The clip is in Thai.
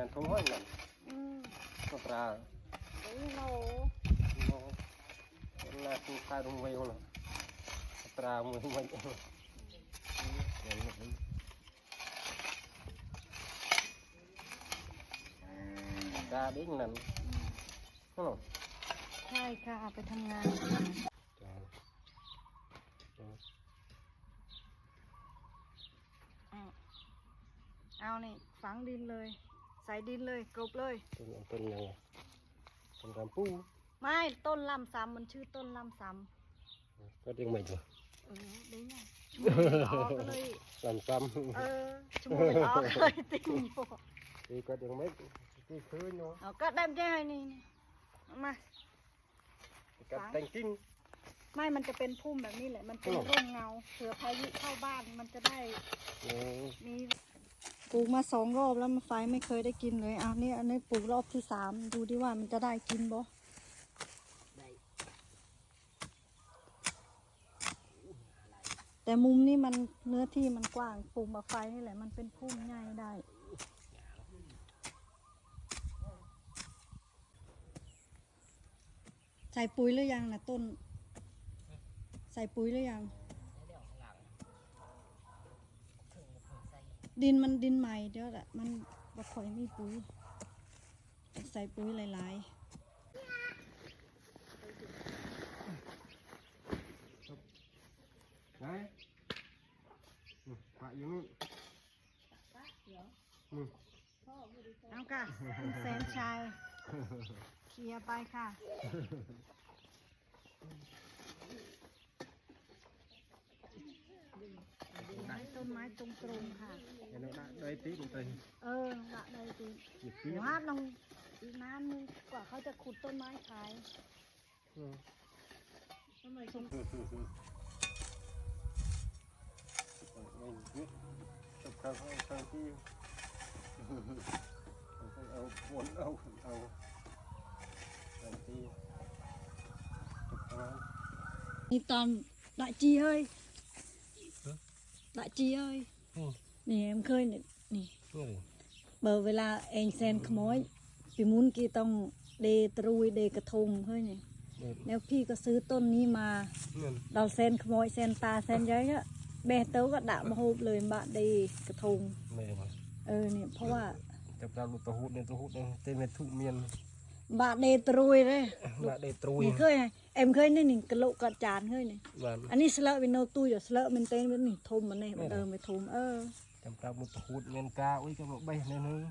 ngàn không hỏi ngàn อืม nó ra เดี๋ยวโหน nó là không khai đúng vậy không ra mười mấy ra đến lần không không ใช่ค่ะไปทำงานอะเอานี่ฝังดินเลย ใส่ดินเลยกลบเลย tên tên là tên làm pu ไม่ต้นลำซ้ำมันชื่อต้นลำซ้ có tiếng mình rồi ำเออได้ไงชั่วโมงออกก็เลย làm xăm เออชั่วโมงออกก็เลยติ่งอยู่ thì có tiếng mấy cái khơi nó เอาก็ได้ได้นี่นี่เอามา cái thanh kinh ไม่มันจะเป็นพุ่มแบบนี้แหละ มันเป็นอ๋อร่มเงา เผื่อพายุเข้าบ้านมันจะได้ Ừ. มี ปลูกมาสองรอบแล้วมันไฟไม่เคยได้กินเลยเอานี่อันนี้ปลูกรอบที่สามดูดิว่ามันจะได้กินบ่แต่มุมนี้มันเนื้อที่มันกว้างปลูกมาไฟนี่แหละมันเป็นพุ่มง่ายได้ใส่ปุ๋ยหรือยังนะต้น ใส่ปุ๋ยหรือยัง ดินมันดินใหม่เดี๋ยวแหละมันบ่ค่อยมีปุ๋ย ใส่ปุ๋ยหลาย đấy ừ, phải như nữa ừ. ๆเอาค่ะคุณแสนชัยเคลียร์ไปค่ะให้ต้นไม้ตรงๆค่ะ cái này đã đây tí cũng tình เออละเลยจริง nhịp หนู tiếp ฮาดลองอีกนานนึงกว่าเขาจะขุดต้นไม้ขาย ừ. ทำไมชม mình viết tập khăn khăn khăn chi âu cuốn âu âu khăn chi tập khăn นี่ตอน đại chi ơi đại chi ơi ừ. นี่เอ็มเคยนี่นี่ ừ. เบอร์เวลาเองแซนขโมยปีมุนกีต้องเดตรุยเดกระทงเฮ้ยนี่ Đẹp. แล้วพี่ก็ซื้อต้นนี้มา Ừ. เราเซนขโมยเซนตาเซนย้อยก็แบะเต้าก็ด่ามาโฮบเลยบะเดกระทง Mẹ mà เออเนี่ยเพราะว่า tập ra một tàu hút nên tàu hút đây tên là thụ miên บะเดตรุยเลย là để trôi นี่เคยไงเอ็มเคยนี่นี่กะโหลกกระจานเฮ้ยนี่ và อันนี้สเลอะเป็นโนตู้อยู่สเลอะเป็นเต้นเป็นนี่ทมมันนี่มันเดินไปทมเออ จำกลับมาพูดเงินกาอุ้ยกำลังใบนั่นนึง